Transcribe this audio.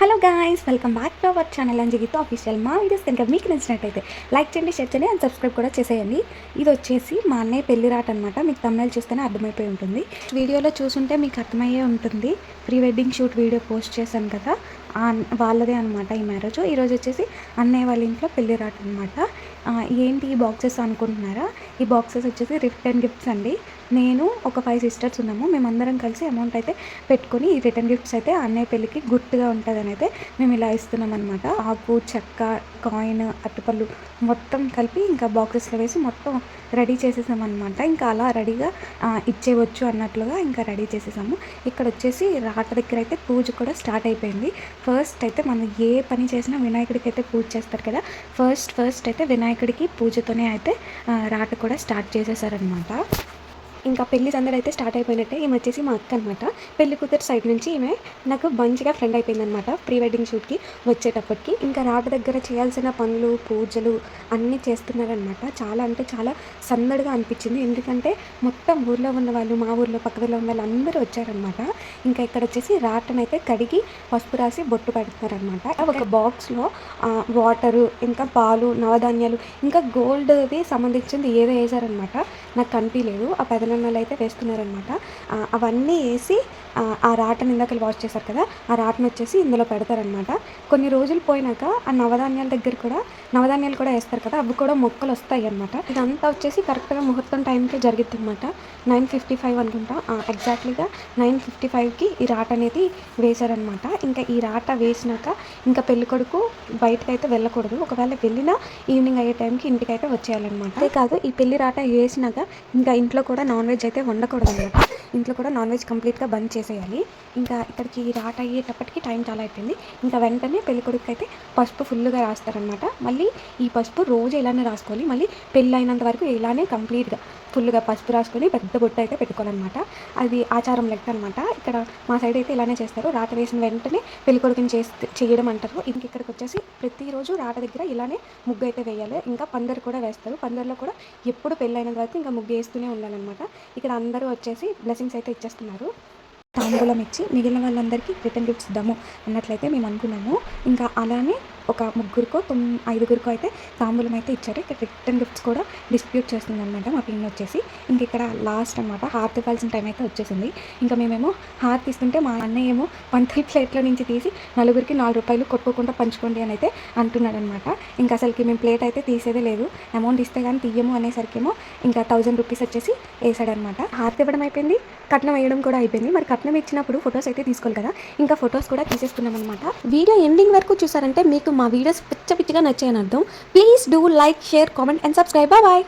Hello guys welcome back to our channel అంజగితో official మా videos కనుక మీకు నచ్చినట్టయితే లైక్ చేయండి షేర్ చేయండి అండ్ సబ్స్క్రైబ్ కూడా చేసేయండి. ఇది వచ్చేసి మా అన్నయ్య పెళ్ళి రాట అనమాట మీకు తమిళ చూస్తేనే అర్థమైపోయి ఉంటుంది. వీడియోలో చూసుంటే మీకు అర్థమయ్యే ఉంటుంది. Pre wedding shoot video post చేశాను కదా వాళ్ళదే అనమాట ఈ మ్యారేజ్. ఈరోజు వచ్చేసి అన్నయ్య వాళ్ళ ఇంట్లో పెళ్ళి రాట అనమాట ఏంటి ఈ బాక్సెస్ అనుకుంటున్నారా? ఈ బాక్సెస్ వచ్చేసి రిటర్న్ గిఫ్ట్స్ అండి. నేను ఒక ఫైవ్ సిస్టర్స్ ఉన్నాము. మేమందరం కలిసి అమౌంట్ అయితే పెట్టుకొని ఈ రిటర్న్ గిఫ్ట్స్ అయితే అన్నయ్య పెళ్ళికి గుర్తుగా ఉంటుందని అయితే మేము ఇలా ఇస్తున్నాం అనమాట ఆకు చెక్క కాయిన్ అట్టుపళ్ళు మొత్తం కలిపి ఇంకా బాక్సెస్లో వేసి మొత్తం రెడీ చేసేసాం అనమాట ఇంకా అలా రెడీగా ఇచ్చేవచ్చు ఇచ్చేయవచ్చు అన్నట్లుగా ఇంకా రెడీ చేసేసాము. ఇక్కడ వచ్చేసి అక్క దగ్గర అయితే పూజ కూడా స్టార్ట్ అయిపోయింది. ఫస్ట్ అయితే మనం ఏ పని చేసినా వినాయకుడికి అయితే పూజ చేస్తారు కదా. ఫస్ట్ ఫస్ట్ అయితే వినాయకుడికి పూజతోనే అయితే రాట కూడా స్టార్ట్ చేసేసారనమాట ఇంకా పెళ్ళి సందడి అయితే స్టార్ట్ అయిపోయినట్టే. ఈమె వచ్చేసి మా అక్క అనమాట పెళ్ళి కూతురు సైడ్ నుంచి ఈమె నాకు మంచిగా ఫ్రెండ్ అయిపోయింది అనమాట ప్రీ వెడ్డింగ్ షూట్కి వచ్చేటప్పటికి. ఇంకా రాట దగ్గర చేయాల్సిన పనులు పూజలు అన్నీ చేస్తున్నారనమాట చాలా అంటే చాలా సందడిగా అనిపించింది. ఎందుకంటే మొత్తం ఊర్లో ఉన్న వాళ్ళు మా ఊర్లో పక్క ఊర్లో ఉన్న వాళ్ళు అందరూ వచ్చారనమాట ఇంకా ఇక్కడ వచ్చేసి రాటనైతే కడిగి పసుపు రాసి బొట్టు పెడుతున్నారనమాట ఒక బాక్స్లో వాటరు ఇంకా పాలు నవధాన్యాలు ఇంకా గోల్డ్ది సంబంధించింది ఏదో వేసారనమాట నాకు కనిపించలేదు ఆ పెదనన్నలు అయితే వేస్తున్నారనమాట ఆ, అవన్నీ వేసి ఆ, రాటను ఇందాక వాష్ చేశారు కదా ఆ రాటను వచ్చేసి ఇందులో పెడతారనమాట కొన్ని రోజులు పోయినాక ఆ నవధాన్యాల దగ్గర కూడా నవధాన్యాలు కూడా వేస్తారు కదా అవి కూడా మొక్కలు వస్తాయి అనమాట ఇదంతా వచ్చేసి కరెక్ట్గా ముహూర్తం టైంకి జరిగిద్ది అనమాట నైన్ ఫిఫ్టీ ఫైవ్ అనుకుంటా ఎగ్జాక్ట్లీగా నైన్ ఫిఫ్టీ ఫైవ్కి ఈ రాట అనేది వేశారనమాట ఇంకా ఈ రాట వేసినాక ఇంకా పెళ్ళి కొడుకు బయటకు అయితే వెళ్ళకూడదు. ఒకవేళ వెళ్ళినా ఈవినింగ్ అయ్యే టైంకి ఇంటికి అయితే వచ్చేయాలన్నమాట. అదే కాదు ఈ పెళ్ళి రాట వేసినాక ఇంకా ఇంట్లో కూడా నాన్ వెజ్ అయితే ఉండకూడదు అనమాట ఇంట్లో కూడా నాన్ వెజ్ కంప్లీట్గా బంద్ చేసేయాలి. ఇంకా ఇక్కడికి రాట అయ్యేటప్పటికి టైం చాలా అయిపోయింది. ఇంకా వెంటనే పెళ్ళికొడుకు అయితే పసుపు ఫుల్గా రాస్తారనమాట మళ్ళీ ఈ పసుపు రోజు ఇలానే రాసుకోవాలి. మళ్ళీ పెళ్ళి అయినంత వరకు ఇలానే కంప్లీట్గా ఫుల్గా పసుపు రాసుకొని పెద్ద బొట్టు అయితే పెట్టుకోవాలన్నమాట. అది ఆచారం లెక్క అనమాట ఇక్కడ మా సైడ్ అయితే ఇలానే చేస్తారు. రాట వేసిన వెంటనే పెళ్ళికొడుకుని చేస్తే చేయడం అంటారు. ఇంక ఇక్కడికి వచ్చేసి ప్రతిరోజు రాట దగ్గర ఇలానే ముగ్గు అయితే వేయాలి. ఇంకా పందరు కూడా వేస్తారు. పందరులో కూడా ఎప్పుడు పెళ్ళైన వరకు ఇంకా ముగ్గు వేస్తూనే ఉండాలన్నమాట. ఇక్కడ అందరూ వచ్చేసి బ్లెస్సింగ్స్ అయితే ఇచ్చేస్తున్నారు. తాంబూలం ఇచ్చి మిగిలిన వాళ్ళందరికీ రిటర్న్ గిఫ్ట్స్ ఇద్దాము అన్నట్లయితే మేము అనుకున్నాము. ఇంకా అలానే ఒక ముగ్గురికో తొమ్ ఐదుగురికో అయితే తాంబూలం అయితే ఇచ్చారు. ఇక్కడ రిటర్న్ గిఫ్ట్స్ కూడా డిస్ట్రిబ్యూట్ చేస్తుంది అనమాట మా పిన్ వచ్చేసి. ఇంక ఇక్కడ లాస్ట్ అనమాట హార్త్ ఇవ్వాల్సిన టైం అయితే వచ్చేసింది. ఇంకా మేమేమో హార్త్ తీసుకుంటే మా అన్నయ్య ఏమో పంతుల ప్లేట్లో నుంచి తీసి నలుగురికి నాలుగు రూపాయలు కొట్టుకోకుండా పంచుకోండి అని అయితే అంటున్నాడు అనమాట ఇంకా అసలుకి మేము ప్లేట్ అయితే తీసేదే లేదు. అమౌంట్ ఇస్తే కానీ తీయము అనేసరికేమో ఇంకా థౌజండ్ రూపీస్ వచ్చేసి వేసాడనమాట హార్త్ ఇవ్వడం అయిపోయింది. కట్నం వేయడం కూడా అయిపోయింది. మరి కట్నం ఇచ్చినప్పుడు ఫొటోస్ అయితే తీసుకోవాలి కదా. ఇంకా ఫొటోస్ కూడా తీసేసుకున్నాం అనమాట వీడియో ఎండింగ్ వరకు చూసారంటే మీకు మా వీడియోస్ పిచ్చ పిచ్చిగా నచ్చాయని అర్థం. Please do like share comment and subscribe bye